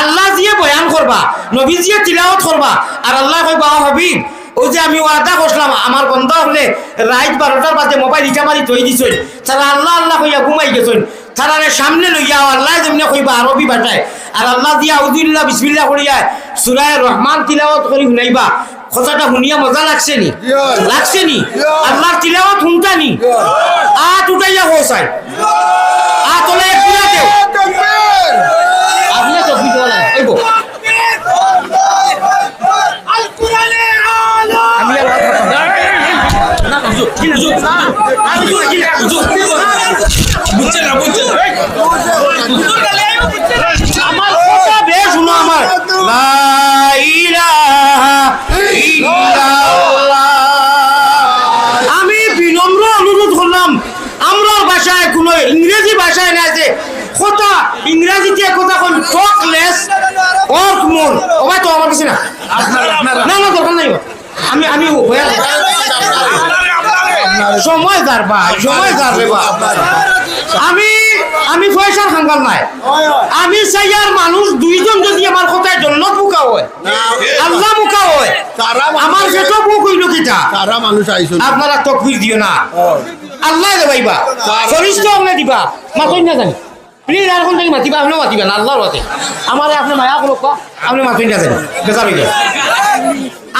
আল্লাহ দিয়ে বয়ান করবা, নবী দিয়ে তিলাওয়াত করবা, আর আল্লাহ কইবা "ও হাবিব ওই যে আমি ওয়াদা করলাম আমার বন্ধ হলে রাত বারোটার বাদে মোবাইল ইটা মারি থই দিছই, তারা আল্লাহ আল্লাহ কইয়া ঘুমাই গেছই। তারা সামনে লইয়া আল্লাহ যেমনি কইবা আরবি ভাষায়। আর আল্লাহ দিয়া আউদুল্লাহ বিসমিল্লাহ করিয়া সুরায় রহমান তিলাওয়াত করি শুনাইবা। কথাটা শুনিয়া মজা লাগছে নি? লাগছে নি? আল্লাহ তিলাওয়াত শুনতা নি? আট উঠাইয়া হোসাই লা। আমি বিনম্র অনুরোধ করলাম। আমরা ভাষায় কোনো ইংরেজি ভাষায় না যে কথা, ইংরেজিতে কথা কোন টকলেস অর্ক মোর ওবাই তো আমার কাছে না না না দরকার নাই আমি আমি হয়ে সময় দার ভাই সময় দার রে বা আমি আমি পয়সার খাঙ্গাল নাই। আমি চাই আর মানুষ দুইজন যদি আমার কথায় জন্নত মুখা হয় আল্লাহ মুখা হয় আমার সেটা বুক হইল কিটা? তারা মানুষ আইসুন আপনারা তকবির দিও না। আল্লাহ দেবাইবা ফরিস্ত আপনি দিবা। মাতই না জানি। প্লিজ আর কোন মাতিবা? আপনিও মাতিবা না আল্লাহর হাতে আমার আপনি মায়া করো আপনি মাতই না জানি। বেকার হইলে।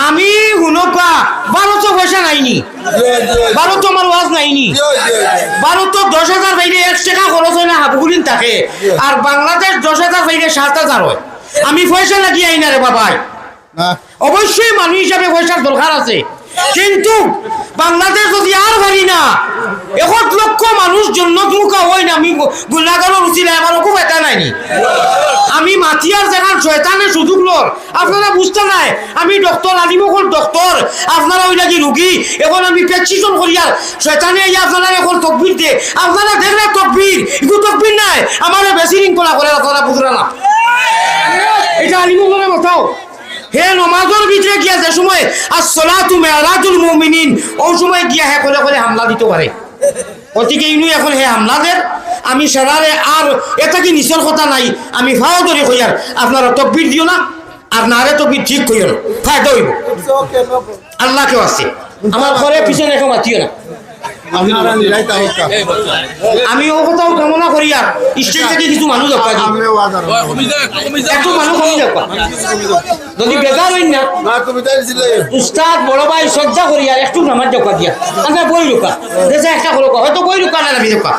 আমি হুনকা বারো তো পয়সা নাইনি। বারো তো আমার ওয়াজ নাইনি। বারো তো দশ হাজার বাইরে এক টাকা খরচ হয় না হাফগুলিন থাকে। আর বাংলাদেশ দশ হাজার বাইরে সাত হাজার হয়। আমি পয়সা লাগিয়ে আই না রে বাবাই। অবশ্যই মানুষ হিসাবে পয়সার দরকার আছে। কিন্তু বাংলাদেশ যদি আর পারি না এক লক্ষ মানুষ জন্নত মুখা হয় না। আমি গুণাগারও উচিলে আমার খুব এটা নাইনি আমি মাতিয়ার যেখান শয়তানের সুযোগ লর আপনারা বুঝতে নাই, আমি ডক্টর আলিমকল ডক্টর। আপনারা ওই নাকি রুগী? এখন আমি প্রেসক্রিপশন করিয়ার শয়তানে ইয়া আপনারা এখন তকবির দে। আপনারা দেখলে তকবির এগুলো তকবির নাই। আমার বেশি রিং করা করে আপনারা বুঝরা না। এটা আলিমকলের কথাও হে নমাজের ভিতরে গিয়া যে সময় আসসালাতু মেরাজুল মুমিনিন ওই সময় গিয়া হে করে করে হামলা দিতে পারে। অতিকে ইনু এখন হে হামলাদের আমি সেরারে আর এটা কি নিচের কথা নাই আমি ফাও ধরে কইয়ার আপনারা তকবির দিও না আর নারে তকবির ঠিক কইও না ফায়দা হইব আল্লাহ কেউ আছে আমার ঘরে পিছনে এখন মাতিও না। আমি ও কথাও কামনা করি আর স্টেজ থেকে কিছু মানুষ একটু মানুষ কমি দরকার যদি বেজার হইন না উস্তাদ বড় ভাই শ্রদ্ধা করি আর একটু নামাজ দোকা দিয়া। আমরা বই রুকা দেশে একটা হলো হয়তো বই রুকা না আমি দোকা